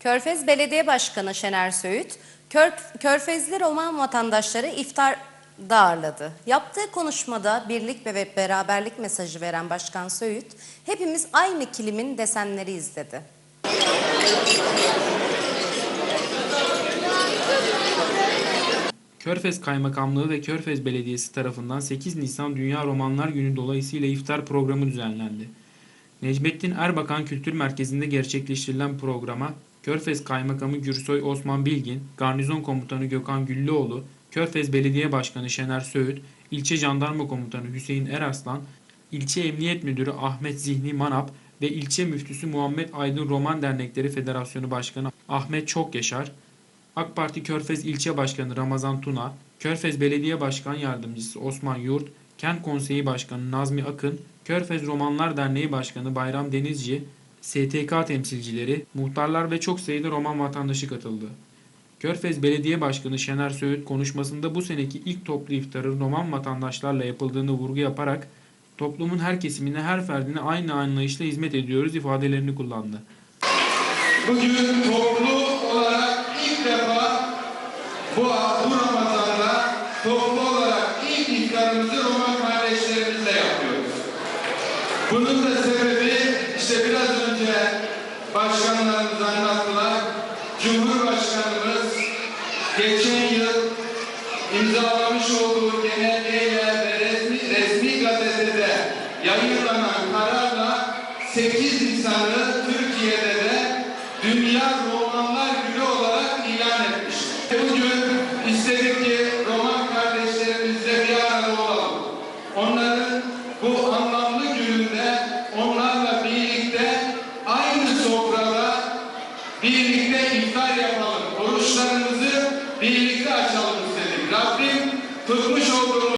Körfez Belediye Başkanı Şener Söğüt, Kör, Körfezli Roman vatandaşları iftarda ağırladı. Yaptığı konuşmada birlik ve beraberlik mesajı veren Başkan Söğüt, hepimiz aynı kilimin desenleri izledi. Körfez Kaymakamlığı ve Körfez Belediyesi tarafından 8 Nisan Dünya Romanlar Günü dolayısıyla iftar programı düzenlendi. Necmettin Erbakan Kültür Merkezi'nde gerçekleştirilen programa Körfez Kaymakamı Gürsoy Osman Bilgin, Garnizon Komutanı Gökhan Güllüoğlu, Körfez Belediye Başkanı Şener Söğüt, İlçe Jandarma Komutanı Hüseyin Eraslan, İlçe Emniyet Müdürü Ahmet Zihni Manap ve İlçe Müftüsü Muhammed Aydın Roman Dernekleri Federasyonu Başkanı Ahmet Çokyaşar, AK Parti Körfez İlçe Başkanı Ramazan Tuna, Körfez Belediye Başkan Yardımcısı Osman Yurt, Kent Konseyi Başkanı Nazmi Akın, Körfez Romanlar Derneği Başkanı Bayram Denizci, STK temsilcileri, muhtarlar ve çok sayıda Roman vatandaşı katıldı. Körfez Belediye Başkanı Şener Söğüt konuşmasında bu seneki ilk toplu iftarın Roman vatandaşlarla yapıldığını vurgu yaparak toplumun her kesimine, her ferdine aynı anlayışla hizmet ediyoruz ifadelerini kullandı. Bugün toplu olarak ilk defa bu, bu Ramazan'da toplu olarak ilk iftarımızı Roman kardeşlerimizle yapıyoruz. Bunun da Cumhurbaşkanımız geçen yıl imzalamış olduğu genelgeyle ve resmi, resmi gazetede yayınlanan kararla 8 Nisan'ı birlikte iftar yapalım. Oruçlarımızı birlikte açalım istedik. Rabbim tutmuş olduğumuz